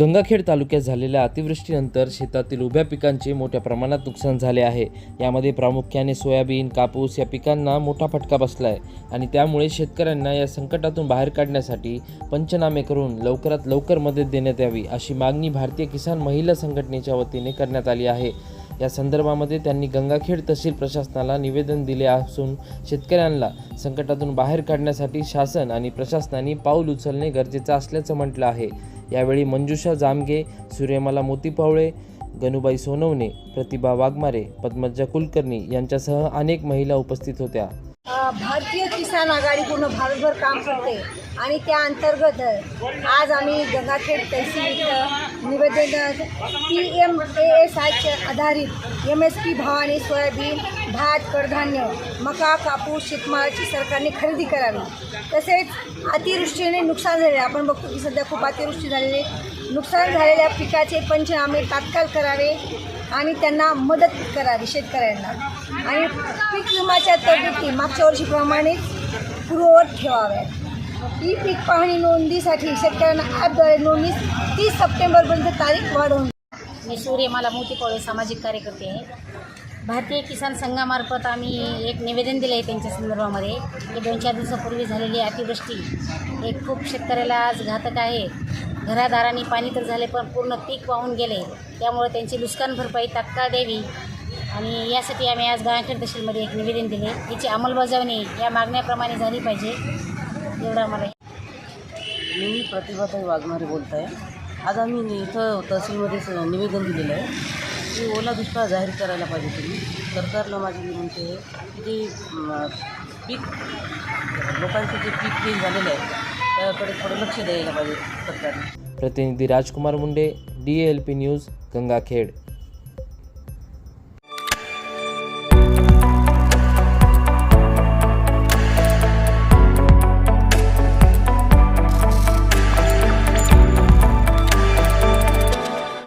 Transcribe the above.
गंगाखेड तालुक्यात झालेल्या अतिवृष्टीनंतर शेतातील उभ्या पिकांचे मोठ्या प्रमाणात नुकसान झाले आहे. यामध्ये प्रामुख्याने सोयाबीन कापूस या पिकांना मोठा फटका बसला आहे आणि त्यामुळे शेतकऱ्यांना या संकटातून बाहेर काढण्यासाठी पंचनामे करून लवकरात लवकर मदत देण्यात यावी अशी मागणी भारतीय किसान महिला संघटनेच्या वतीने करण्यात आली आहे. या संदर्भामध्ये त्यांनी गंगाखेड तहसील प्रशासनाला निवेदन दिले असून शेतकऱ्यांना संकटातून बाहेर काढण्यासाठी शासन आणि प्रशासनाने पाऊल उचलणे गरजेचं असल्याचं म्हटलं आहे. यावेळी मंजुषा जामगे सूर्यमाला मोतीपावळे गणुबाई सोनवणे प्रतिभा वाघमारे पद्मजा कुलकर्णी यांच्यासह अनेक महिला उपस्थित होत्या. भारतीय किसान आघाडी पूर्ण भारतभर काम करते आणि त्या अंतर्गत आज आम्ही गंगाखेड तहसील इथं निवेदन पी एम ए एस आयच्या आधारित एम एस पी भावाने सोयाबीन भात कडधान्य मका कापूस शेतमालाची सरकारने खरेदी करावी तसेच अतिवृष्टीने नुकसान झाले आपण बघतो की सध्या खूप अतिवृष्टी झालेली आहे. नुकसान झालेल्या पिकाचे पंचनामे तात्काळ करावे आणि त्यांना मदत करावी शेतकऱ्यांना आणि पीक विम्याच्या तरतुदी मागच्या वर्षीप्रमाणेच पूर्ववत ठेवाव्यात. ही पीक पाहणी नोंदीसाठी शेतकऱ्यांना ॲपद्वारे नोंदणी तीस सप्टेंबरपर्यंत तारीख वाढवून मी सूर्यमाला मोतीपोळे सामाजिक कार्यकर्ते आहे. भारतीय किसान संघामार्फत आम्ही एक निवेदन दिलं आहे त्यांच्या संदर्भामध्ये. की दोन चार दिवसापूर्वी झालेली अतिवृष्टी हे खूप शेतकऱ्याला आज घातक आहे. घरादारांनी पाणी तर झाले पण पूर्ण पीक वाहून गेले. त्यामुळे त्यांची नुकसान भरपाई तात्काळ द्यावी. आणि यासाठी आम्ही आज गावाखेड तहसीलमध्ये एक निवेदन दिले. याची अंमलबजावणी या मागण्याप्रमाणे झाली पाहिजे. एवढं आम्हाला मी प्रतिभाताई वाघमारे बोलत आहे आज आम्ही इथं तहसीलमध्ये निवेदन दिलेलं आहे. की ओला दुष्काळ जाहीर करायला पाहिजे तुम्ही. सरकारला माझी विनंती आहे की जे म, पीक लोकांचे जे पीक फेल झालेलं आहे त्याकडे थोडं लक्ष द्यायला पाहिजे सरकारने. प्रतिनिधी Rajkumar Munde D L P news Gangakhed.